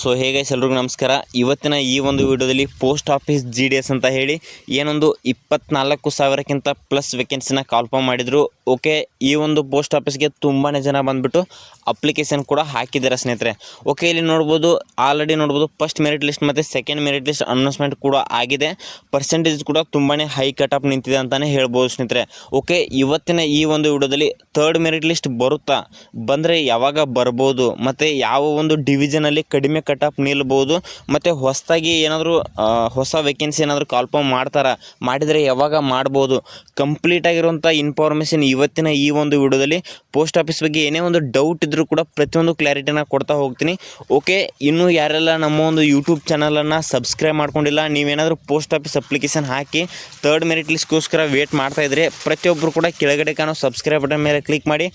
So ಹೇಗೆ ಎಲ್ರಿಗೂ ನಮಸ್ಕಾರ. ಇವತ್ತಿನ ಈ ಒಂದು ವಿಡಿಯೋದಲ್ಲಿ post office G D S ಅಂತ ಹೇಳಿ ಏನೊಂದು ಇಪ್ಪತ್ನಾಲ್ಕು ಸಾವಿರಕ್ಕಿಂತ ಪ್ಲಸ್ ವೇಕೆನ್ಸಿನ ಕಾಲ್ಫಾರ್ಮ್ ಮಾಡಿದರು. ಓಕೆ, ಈ ಒಂದು ಪೋಸ್ಟ್ ಆಫೀಸ್ಗೆ ತುಂಬಾ ಜನ ಬಂದುಬಿಟ್ಟು ಅಪ್ಲಿಕೇಶನ್ ಕೂಡ ಹಾಕಿದ್ದಾರೆ ಸ್ನೇಹಿತರೆ. ಓಕೆ, ಇಲ್ಲಿ ನೋಡ್ಬೋದು ಆಲ್ರೆಡಿ ನೋಡ್ಬೋದು ಫಸ್ಟ್ ಮೆರಿಟ್ ಲಿಸ್ಟ್ ಮತ್ತು ಸೆಕೆಂಡ್ ಮೆರಿಟ್ ಲಿಸ್ಟ್ ಅನೌನ್ಸ್ಮೆಂಟ್ ಕೂಡ ಆಗಿದೆ. ಪರ್ಸೆಂಟೇಜ್ ಕೂಡ ತುಂಬಾ ಹೈ ಕಟ್ ಆಫ್ ನಿಂತಿದೆ ಅಂತಲೇ ಹೇಳ್ಬೋದು ಸ್ನೇಹಿತರೆ. ಓಕೆ, ಇವತ್ತಿನ ಈ ಒಂದು ವಿಡಿಯೋದಲ್ಲಿ ಥರ್ಡ್ ಮೆರಿಟ್ ಲಿಸ್ಟ್ ಬರುತ್ತಾ? ಬಂದರೆ ಯಾವಾಗ ಬರ್ಬೋದು? ಮತ್ತು ಯಾವ ಒಂದು ಡಿವಿಷನಲ್ಲಿ ಕಡಿಮೆ ಕಟ್ ಆಫ್ ನಿಲ್ಬೋದು? ಮತ್ತು ಹೊಸದಾಗಿ ಏನಾದರೂ ಹೊಸ ವೇಕೆನ್ಸಿ ಏನಾದರೂ ಕಾಲ್ಫಾರ್ಮ್ ಮಾಡ್ತಾರಾ? ಮಾಡಿದರೆ ಯಾವಾಗ ಮಾಡ್ಬೋದು? ಕಂಪ್ಲೀಟ್ ಆಗಿರುವಂಥ ಇನ್ಫಾರ್ಮೇಷನ್ ಇವತ್ತಿನ ಈ ಒಂದು ವಿಡಿಯೋದಲ್ಲಿ ಪೋಸ್ಟ್ ಆಫೀಸ್ ಬಗ್ಗೆ ಏನೇ ಒಂದು ಡೌಟ್ ಇದ್ದರೂ ಕೂಡ ಪ್ರತಿಯೊಂದು ಕ್ಲಾರಿಟಿನ ಕೊಡ್ತಾ ಹೋಗ್ತೀನಿ. ಓಕೆ ಇನ್ನೂ ಯಾರೆಲ್ಲ ನಮ್ಮ ಒಂದು ಯೂಟ್ಯೂಬ್ ಚಾನಲನ್ನು ಸಬ್ಸ್ಕ್ರೈಬ್ ಮಾಡ್ಕೊಂಡಿಲ್ಲ, ನೀವೇನಾದರೂ ಪೋಸ್ಟ್ ಆಫೀಸ್ ಅಪ್ಲಿಕೇಶನ್ ಹಾಕಿ ಥರ್ಡ್ ಮೆರಿಟ್ ಲಿಸ್ಟ್ಗೋಸ್ಕರ ವೇಟ್ ಮಾಡ್ತಾ ಇದ್ರೆ ಪ್ರತಿಯೊಬ್ಬರು ಕೂಡ ಕೆಳಗಡೆ ಕಾಣೋ ಸಬ್ಸ್ಕ್ರೈಬ್ ಬಟನ್ ಮೇಲೆ ಕ್ಲಿಕ್ ಮಾಡಿ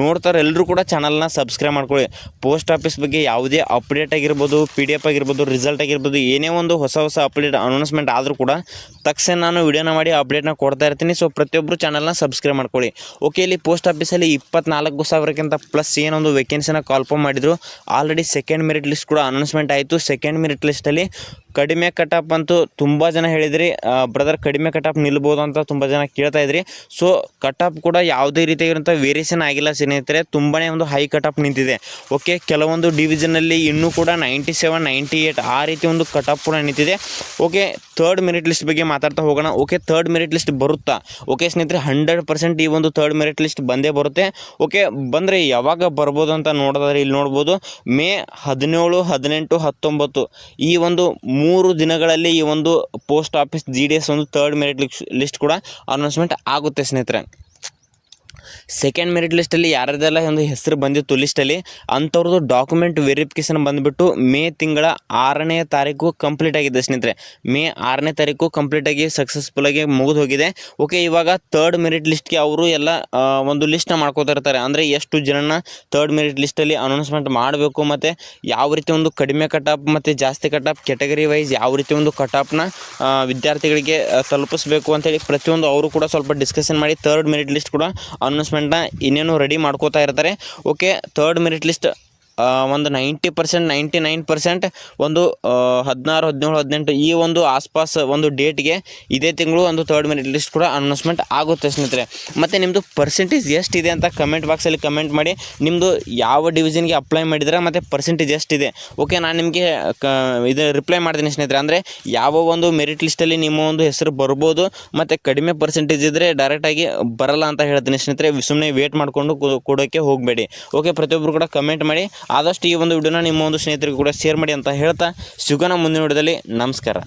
ನೋಡ್ತಾರೆ ಎಲ್ಲರೂ ಕೂಡ ಚಾನಲ್ನ ಸಬ್ಸ್ಕ್ರೈಬ್ ಮಾಡ್ಕೊಳ್ಳಿ. ಪೋಸ್ಟ್ ಆಫೀಸ್ ಬಗ್ಗೆ ಯಾವುದೇ ಅಪ್ಡೇಟ್ ಆಗಿರ್ಬೋದು ಪಿ ಡಿ ಎಫ್ ಆಗಿರ್ಬೋದು ರಿಸಲ್ಟ್ ಆಗಿರ್ಬೋದು, ಏನೇ ಒಂದು ಹೊಸ ಹೊಸ ಅಪ್ಡೇಟ್ ಅನೌನ್ಸ್ಮೆಂಟ್ ಆದರೂ ಕೂಡ ತಕ್ಷಣ ನಾನು ವಿಡಿಯೋನ ಮಾಡಿ ಅಪ್ಡೇಟ್ನ ಕೊಡ್ತಾ ಇರ್ತೀನಿ. ಸೊ ಪ್ರತಿಯೊಬ್ಬರು ಚಾನಲ್ನ ಸಬ್ಸ್ಕ್ರೈಬ್ ಮಾಡ್ಕೊಳ್ಳಿ. ಓಕೆ ಇಲ್ಲಿ ಪೋಸ್ಟ್ ಆಫೀಸಲ್ಲಿ ಇಪ್ಪತ್ನಾಲ್ಕು ಸಾವಿರಕ್ಕಿಂತ ಪ್ಲಸ್ ಏನೊಂದು ವೇಕೆನ್ಸಿನ ಕಾಲ್ಫಾರ್ಮ್ ಮಾಡಿದರು. ಆಲ್ರೆಡಿ ಸೆಕೆಂಡ್ ಮೆರಿಟ್ ಲಿಸ್ಟ್ ಕೂಡ ಅನೌನ್ಸ್ಮೆಂಟ್ ಆಯಿತು. ಸೆಕೆಂಡ್ ಮೆರಿಟ್ ಲಿಸ್ಟಲ್ಲಿ ಕಡಿಮೆ ಕಟಾಪ್ ಅಂತೂ ತುಂಬ ಜನ ಹೇಳಿದ್ರಿ ಬ್ರದರ್ ಕಡಿಮೆ ಕಟಾಪ್ ನಿಲ್ಬೋದು ಅಂತ ತುಂಬ ಜನ ಕೇಳ್ತಾ ಇದ್ರಿ. ಸೊ ಕಟಾಪ್ ಕೂಡ ಯಾವುದೇ ರೀತಿಯಾಗಿರುವಂಥ ವೇರಿಯೇಷನ್ ಆಗಿಲ್ಲ ಸ್ನೇಹಿತರೆ. ತುಂಬನೇ ಒಂದು ಹೈ ಕಟಾಪ್ ನಿಂತಿದೆ. ಓಕೆ ಕೆಲವೊಂದು ಡಿವಿಷನಲ್ಲಿ ಇನ್ನೂ ಕೂಡ ನೈಂಟಿ ಸೆವೆನ್ ನೈಂಟಿ ಏಯ್ಟ್ ಆ ರೀತಿ ಒಂದು ಕಟಾಪ್ ಕೂಡ ನಿಂತಿದೆ. ಓಕೆ ಥರ್ಡ್ ಮೆರಿಟ್ ಲಿಸ್ಟ್ ಬಗ್ಗೆ ಮಾತಾಡ್ತಾ ಹೋಗೋಣ. ಓಕೆ ಥರ್ಡ್ ಮೆರಿಟ್ ಲಿಸ್ಟ್ ಬರುತ್ತಾ? ಓಕೆ ಸ್ನೇಹಿತರೆ ಹಂಡ್ರೆಡ್ ಪರ್ಸೆಂಟ್ ಈ ಒಂದು ಥರ್ಡ್ ಮೆರಿಟ್ ಲಿಸ್ಟ್ ಬಂದೇ ಬರುತ್ತೆ. ಓಕೆ ಬಂದರೆ ಯಾವಾಗ ಬರ್ಬೋದು ಅಂತ ನೋಡೋದಾದ್ರೆ ಇಲ್ಲಿ ನೋಡ್ಬೋದು. ಮೇ ಹದಿನೇಳು, ಹದಿನೆಂಟು, ಹತ್ತೊಂಬತ್ತು ಈ ಒಂದು ಮೂರು ದಿನಗಳಲ್ಲಿ ಈ ಒಂದು post office G D S ಒಂದು ಥರ್ಡ್ ಮೆರಿಟ್ ಲಿಸ್ಟ್ ಕೂಡ ಅನೌನ್ಸ್ಮೆಂಟ್ ಆಗುತ್ತೆ ಸ್ನೇಹಿತರೆ. ಸೆಕೆಂಡ್ ಮೆರಿಟ್ ಲಿಸ್ಟಲ್ಲಿ ಯಾರದೆಲ್ಲ ಒಂದು ಹೆಸರು ಬಂದಿತ್ತು ಲಿಸ್ಟಲ್ಲಿ ಅಂಥವ್ರದ್ದು ಡಾಕ್ಯುಮೆಂಟ್ ವೆರಿಫಿಕೇಷನ್ ಬಂದುಬಿಟ್ಟು ಮೇ ತಿಂಗಳ ಆರನೇ ತಾರೀಕು ಕಂಪ್ಲೀಟ್ ಆಗಿದೆ ಸ್ನೇಹಿತರೆ. ಮೇ ಆರನೇ ತಾರೀಕು ಕಂಪ್ಲೀಟಾಗಿ ಸಕ್ಸಸ್ಫುಲ್ಲಾಗಿ ಮುಗಿದು ಹೋಗಿದೆ. ಓಕೆ ಇವಾಗ ತರ್ಡ್ ಮೆರಿಟ್ ಲಿಸ್ಟ್ಗೆ ಅವರು ಎಲ್ಲ ಒಂದು ಲಿಸ್ಟ್ನ ಮಾಡ್ಕೋತಾ ಇರ್ತಾರೆ. ಅಂದರೆ ಎಷ್ಟು ಜನನ ತರ್ಡ್ ಮೆರಿಟ್ ಲಿಸ್ಟಲ್ಲಿ ಅನೌನ್ಸ್ಮೆಂಟ್ ಮಾಡಬೇಕು ಮತ್ತು ಯಾವ ರೀತಿ ಒಂದು ಕಡಿಮೆ ಕಟಾಪ್ ಮತ್ತು ಜಾಸ್ತಿ ಕಟಾಪ್ ಕೆಟಗರಿ ವೈಸ್ ಯಾವ ರೀತಿ ಒಂದು ಕಟಾಪ್ನ ವಿದ್ಯಾರ್ಥಿಗಳಿಗೆ ತಲುಪಿಸಬೇಕು ಅಂತೇಳಿ ಪ್ರತಿಯೊಂದು ಅವರು ಕೂಡ ಸ್ವಲ್ಪ ಡಿಸ್ಕಷನ್ ಮಾಡಿ ತರ್ಡ್ ಮೆರಿಟ್ ಲಿಸ್ಟ್ ಕೂಡ ಅನೌನ್ಸ್ಮೆಂಟ್ನ ಇನ್ನೇನು ರೆಡಿ ಮಾಡ್ಕೋತಾ ಇರ್ತಾರೆ. ಓಕೆ ಥರ್ಡ್ ಮೆರಿಟ್ ಲಿಸ್ಟ್ ಒಂದು ninety percent, ninety nine percent, ಒಂದು ಹದಿನಾರು, ಹದಿನೇಳು, ಹದಿನೆಂಟು ಈ ಒಂದು ಆಸ್ಪಾಸ್ ಒಂದು ಡೇಟ್ಗೆ ಇದೇ ತಿಂಗಳು ಒಂದು ಥರ್ಡ್ ಮೆರಿಟ್ ಲಿಸ್ಟ್ ಕೂಡ ಅನೌನ್ಸ್ಮೆಂಟ್ ಆಗುತ್ತೆ ಸ್ನೇಹಿತರೆ. ಮತ್ತು ನಿಮ್ಮದು ಪರ್ಸೆಂಟೇಜ್ ಎಷ್ಟಿದೆ ಅಂತ ಕಮೆಂಟ್ ಬಾಕ್ಸಲ್ಲಿ ಕಮೆಂಟ್ ಮಾಡಿ. ನಿಮ್ಮದು ಯಾವ ಡಿವಿಷನ್ಗೆ ಅಪ್ಲೈ ಮಾಡಿದ್ರೆ ಮತ್ತು ಪರ್ಸೆಂಟೇಜ್ ಎಷ್ಟಿದೆ? ಓಕೆ ನಾನು ನಿಮಗೆ ಕ ಇದು ರಿಪ್ಲೈ ಮಾಡ್ತೀನಿ ಸ್ನೇಹಿತರೆ. ಅಂದರೆ ಯಾವ ಒಂದು ಮೆರಿಟ್ ಲಿಸ್ಟಲ್ಲಿ ನಿಮ್ಮ ಒಂದು ಹೆಸರು ಬರ್ಬೋದು ಮತ್ತು ಕಡಿಮೆ ಪರ್ಸೆಂಟೇಜ್ ಇದ್ದರೆ ಡೈರೆಕ್ಟಾಗಿ ಬರಲ್ಲ ಅಂತ ಹೇಳ್ತೀನಿ ಸ್ನೇಹಿತರೆ. ಸುಮ್ಮನೆ ವೇಟ್ ಮಾಡಿಕೊಂಡು ಕೊಡೋಕ್ಕೆ ಹೋಗಬೇಡಿ. ಓಕೆ ಪ್ರತಿಯೊಬ್ಬರು ಕೂಡ ಕಮೆಂಟ್ ಮಾಡಿ. ಆದಷ್ಟು ಈ ಒಂದು ವಿಡಿಯೋನ ನಿಮ್ಮ ಒಂದು ಸ್ನೇಹಿತರಿಗೂ ಕೂಡ ಶೇರ್ ಮಾಡಿ ಅಂತ ಹೇಳ್ತಾ ಸಿಗೋಣ ಮುಂದಿನ ವಿಡಿಯೋದಲ್ಲಿ. ನಮಸ್ಕಾರ.